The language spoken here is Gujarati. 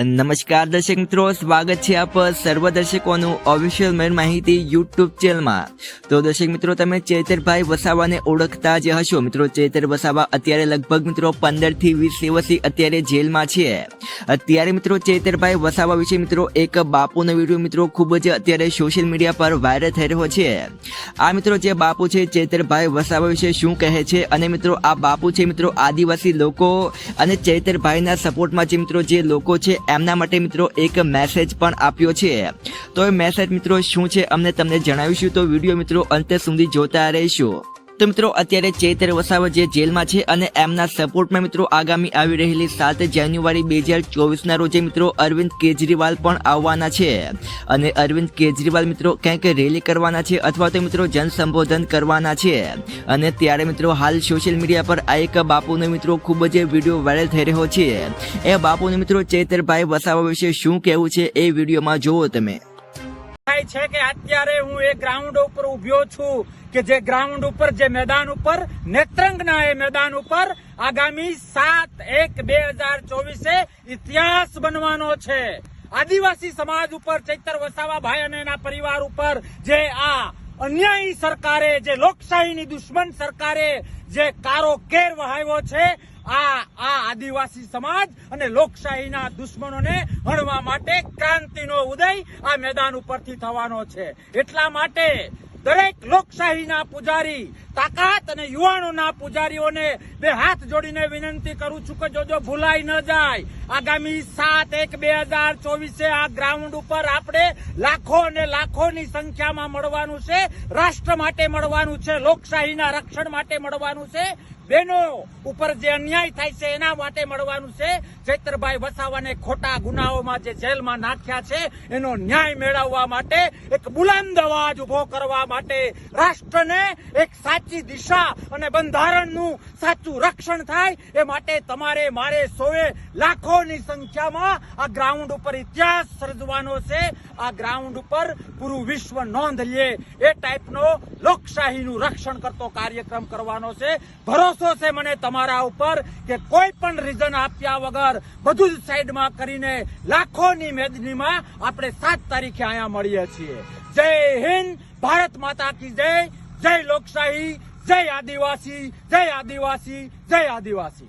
નમસ્કાર દર્શક મિત્રો, સ્વાગત છે આપ સર્વ દર્શકોનું ઓફિશિયલ મેન માહિતી યુટ્યુબ ચેનલમાં તો દર્શક મિત્રો, તમે ચેતરભાઈ વસાવાને ઓળખતા જ હશો. મિત્રો, ચેતર વસાવા અત્યારે લગભગ મિત્રો પંદરથી વીસ દિવસથી અત્યારે જેલમાં છે. અત્યારે મિત્રો, ચેતરભાઈ વસાવા વિશે મિત્રો એક બાપુનો વીડિયો મિત્રો ખૂબ જ અત્યારે સોશિયલ મીડિયા પર વાયરલ થઈ રહ્યો છે. આ મિત્રો જે બાપુ છે, ચેતરભાઈ વસાવા વિશે શું કહે છે? અને મિત્રો, આ બાપુ છે મિત્રો આદિવાસી લોકો અને ચૈતરભાઈના સપોર્ટમાં જે મિત્રો જે લોકો છે એમના માટે મિત્રો એક મેસેજ પણ આપ્યો છે. તો એ મેસેજ મિત્રો શું છે? અમને તમને જણાવીશું. તો વીડિયો મિત્રો અંતે સુધી જોતા રહીશું. તો મિત્રો, અત્યારે ચૈતર વસાવા જે જેલમાં છે અને એમના સપોર્ટમાં મિત્રો આગામી આવી રહેલી સાત જાન્યુઆરી બે હજાર ચોવીસના રોજે મિત્રો અરવિંદ કેજરીવાલ પણ આવવાના છે. અને અરવિંદ કેજરીવાલ મિત્રો ક્યાંક રેલી કરવાના છે અથવા તો મિત્રો જન સંબોધન કરવાના છે. અને ત્યારે મિત્રો હાલ સોશિયલ મીડિયા પર આ એક બાપુનો મિત્રો ખૂબ જ વીડિયો વાયરલ થઈ રહ્યો છે. એ બાપુનો મિત્રો ચૈતરભાઈ વસાવા વિશે શું કહેવું છે એ વિડીયોમાં જુઓ તમે. છે કે અત્યારે હું એ ગ્રાઉન્ડ ઉપર ઉભ્યો છું. કે જે ગ્રાઉન્ડ ઉપર, જે મેદાન ઉપર નેત્રંગના એ મેદાન ઉપર આગામી સાત એક બે હજાર ચોવીસે ઇતિહાસ બનવાનો છે. આદિવાસી સમાજ ઉપર, ચૈતર વસાવા ભાઈ અને એના પરિવાર ઉપર જે આ અન્યાયી સરકારે, જે લોકશાહીની દુશ્મન સરકારે જે કારો કેર વહાવ્યો છે, આ આ આદિવાસી સમાજ અને લોકશાહીના દુશ્મનોને હણવા માટે ક્રાંતિનો ઉદય આ મેદાન ઉપરથી થવાનો છે. એટલા માટે દરેક લોકશાહીના પૂજારી, તાકાત અને યુવાનોના પૂજારીઓને બે હાથ જોડીને વિનંતી કરું છું કે જોજો ભૂલાઈ ન જાય આગામી સાત એક બે હજાર ચોવીસે આ ગ્રાઉન્ડ ઉપર આપણે લાખો અને લાખોની સંખ્યામાં મળવાનું છે. રાષ્ટ્ર માટે મળવાનું છે. લોકશાહીના રક્ષણ માટે મળવાનું છે. બહેનો ઉપર જે અન્યાય થાય છે એના માટે મળવાનું છે. ચૈત્રભાઈ વસાવાને ખોટા ગુનાઓમાં જે જેલમાં નાખ્યા છે, એનો ન્યાય મેળવવા માટે એક બુલંદ અવાજ ઊભો કરવા માટે રાષ્ટ્રને એક સાચી દિશા અને બંધારણનું સાચું રક્ષણ થાય, એ માટે તમારે મારે સોએ લાખોની સંખ્યામાં આ ગ્રાઉન્ડ ઉપર ઇતિહાસ સર્જવાનો છે. આ ગ્રાઉન્ડ ઉપર પૂરું વિશ્વ નોંધ લે. એ ટાઈપનો લોકશાહીનું રક્ષણ કરતો કાર્યક્રમ કરવાનો છે. ભરોસો છે મને તમારા ઉપર કે કોઈ પણ રીઝન આપ્યા વગર બધું જ સાઈડમાં કરીને લાખોની મેદનીમાં આપણે સાત તારીખે અહીંયા મળીએ છીએ. જય હિન્દ, ભારત માતા કી જય જય લોકશાહી, જય આદિવાસી જય આદિવાસી જય આદિવાસી.